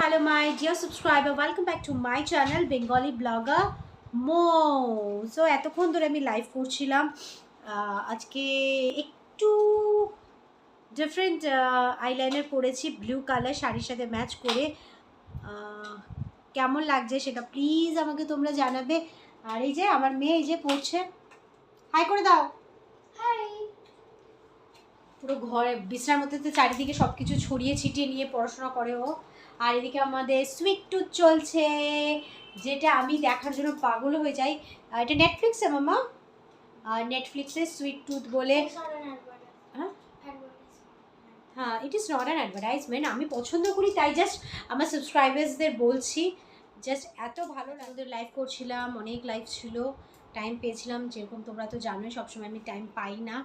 hello my dear subscriber. Welcome back to my channel bengali blogger mo. So এতক্ষণ ধরে আমি live করছিলাম। আজকে একটু ডিফারেন্ট আইলাইনার পরেছি ব্লু কালার শাড়ির সাথে ম্যাচ করে। কেমন লাগছে সেটা প্লিজ আমাকে তোমরা জানাবে। আর এই যে আমার মেয়ে এই যে পড়ছে। হাই করে দাও। হাই পুরো ঘরে বিছনার মধ্যে চারিদিকে সব কিছু ছড়িয়ে ছিটিয়ে নিয়ে পড়াশোনা করে ও। আর এদিকে আমাদের সুইট টুথ চলছে যেটা আমি দেখার জন্য পাগল হয়ে যাই। এটা নেটফ্লিক্সে মামা? আর নেটফ্লিক্সে সুইট টুথ বলে হ্যাঁ? হ্যাঁ it is not an advertisement আমি পছন্দ করি তাই জাস্ট আমার সাবস্ক্রাইবার্সদের বলছি। জাস্ট এত ভালো লাগবে লাইভ করছিলাম অনেক লাইভ ছিল। টাইম পেয়েছিলাম যেরকম তোমরা তো জানোই সবসময় আমি টাইম পাই না।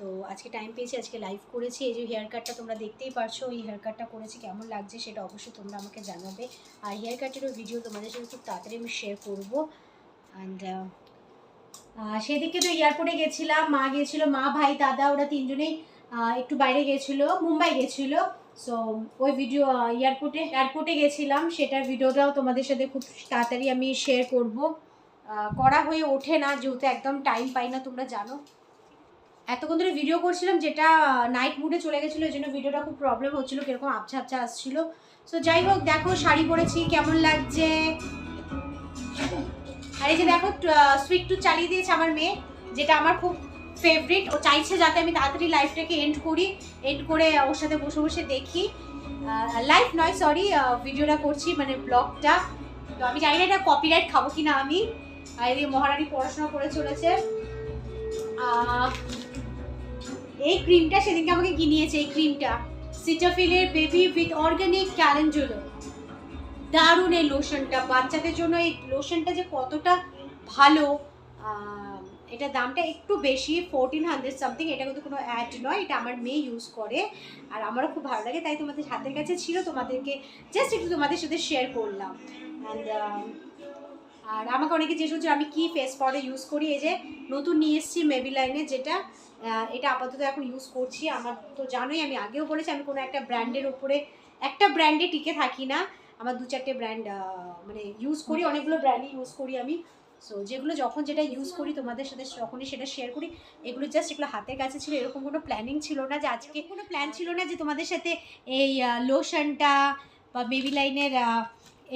তো আজকে টাইম পেয়েছি, আজকে লাইভ করেছি। এই যে হেয়ার কাটটা তোমরা দেখতেই পারছ, এই হেয়ার কাটটা করেছি, কেমন লাগছে সেটা অবশ্যই তোমরা আমাকে জানাবে। আর হেয়ার কাটেরও ভিডিও তোমাদের সাথে খুব তাড়াতাড়ি আমি শেয়ার করব। অ্যান্ড সেদিকে তো এয়ারপোর্টে গেছিলাম, মা গেছিল, মা, ভাই, দাদা, ওরা তিনজনেই একটু বাইরে গেছিল, মুম্বাই গেছিল। সো ওই ভিডিও এয়ারপোর্টে এয়ারপোর্টে গেছিলাম, সেটার ভিডিওটাও তোমাদের সাথে খুব তাড়াতাড়ি আমি শেয়ার করব। করা হয়ে ওঠে না, যেহেতু একদম টাইম পাই না, তোমরা জানো। এতক্ষণ ধরে ভিডিও করছিলাম যেটা নাইট মুডে চলে গেছিল এই জন্য ভিডিওটা খুব প্রবলেম হচ্ছিল, কীরকম আবছা আবছা আসছিল। সো যাই হোক, দেখো শাড়ি পরেছি, কেমন লাগছে? আর এই যে দেখো সুইট টু চালিয়ে দিয়েছে আমার মেয়ে, যেটা আমার খুব ফেভারিট ও চাইছে যাতে আমি তাড়াতাড়ি লাইফটাকে এন্ড করি এন্ড করে ওর সাথে বসে বসে দেখি। লাইফ নয় সরি ভিডিওটা করছি মানে ব্লগটা তো আমি জানি না এটা কপিরাইট খাব কি না আমি। আর এদিকে মহারানী পড়াশোনা করে চলেছে। এই ক্রিমটা সেদিনকে আমাকে কিনিয়েছে এই ক্রিমটা সিটাফিলের বেবি উইথ অর্গানিক ক্যালেঞ্জুলো দারুণ এই লোশনটা বাচ্চাদের জন্য এই লোশনটা যে কতটা ভালো এটা দামটা একটু বেশি ফোরটিন হান্ড্রেড সামথিং এটা কিন্তু কোনো অ্যাড নয়, এটা আমার মেয়ে ইউজ করে, আর আমারও খুব ভালো লাগে, তাই তোমাদের হাতের কাছে ছিল, তোমাদেরকে জাস্ট একটু তোমাদের সাথে শেয়ার করলাম। অ্যান্ড আর আমাকে অনেকে জিজ্ঞেস করছে আমি কি ফেস পাউডার ইউজ করি? এই যে নতুন নিয়ে এসেছি মেবিলাইনে যেটা এটা আপাতত এখন ইউজ করছি। আমার তো জানোই আমি আগেও বলেছি আমি কোনো একটা ব্র্যান্ডের ওপরে একটা ব্র্যান্ডে টিকে থাকি না। আমার দু চারটে ব্র্যান্ড মানে ইউজ করি অনেকগুলো ব্র্যান্ডই ইউজ করি আমি। সো যেগুলো যখন যেটা ইউজ করি তোমাদের সাথে যখনই সেটা শেয়ার করি এগুলো জাস্ট এগুলো হাতের কাছে ছিল এরকম কোনো প্ল্যানিং ছিল না যে আজকে কোনো প্ল্যান ছিল না যে তোমাদের সাথে এই লোশনটা বা বেবি লাইনের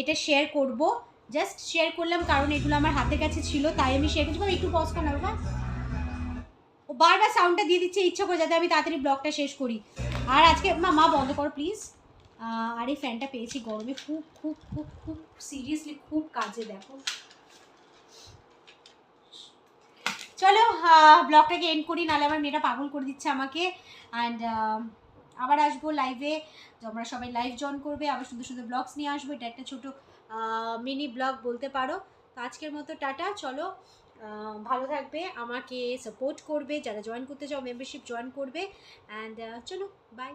এটা শেয়ার করব। জাস্ট শেয়ার করলাম, কারণ এগুলো আমার হাতের কাছে ছিল, তাই আমি শেয়ার করছি। একটু পজ কর না বাবা ও বারবার সাউন্ডটা দিয়ে দিচ্ছে, ইচ্ছা করে যাতে আমি তাড়াতাড়ি ব্লগটা শেষ করি। আর আজকে, মা মা, বন্ধ করো প্লিজ আর এই ফ্যানটা পেয়েছি গরমে, খুব খুব খুব খুব সিরিয়াসলি খুব কাজে, দেখো। চলো ব্লগটাকে এন্ড করি, নাহলে আমার মেয়েটা পাগল করে দিচ্ছে আমাকে। অ্যান্ড আবার আসব লাইভে তোমরা সবাই লাইভ জয়েন করবে, আবার সুন্দর সুন্দর ব্লগস নিয়ে আসব। এটা একটা ছোটো মিনি ব্লগ বলতে পারো। তো আজকের মতো টাটা। চলো ভালো থাকবে, আমাকে সাপোর্ট করবে, যারা জয়েন করতে চাও মেম্বারশিপ জয়েন করবে। অ্যান্ড চলো বাই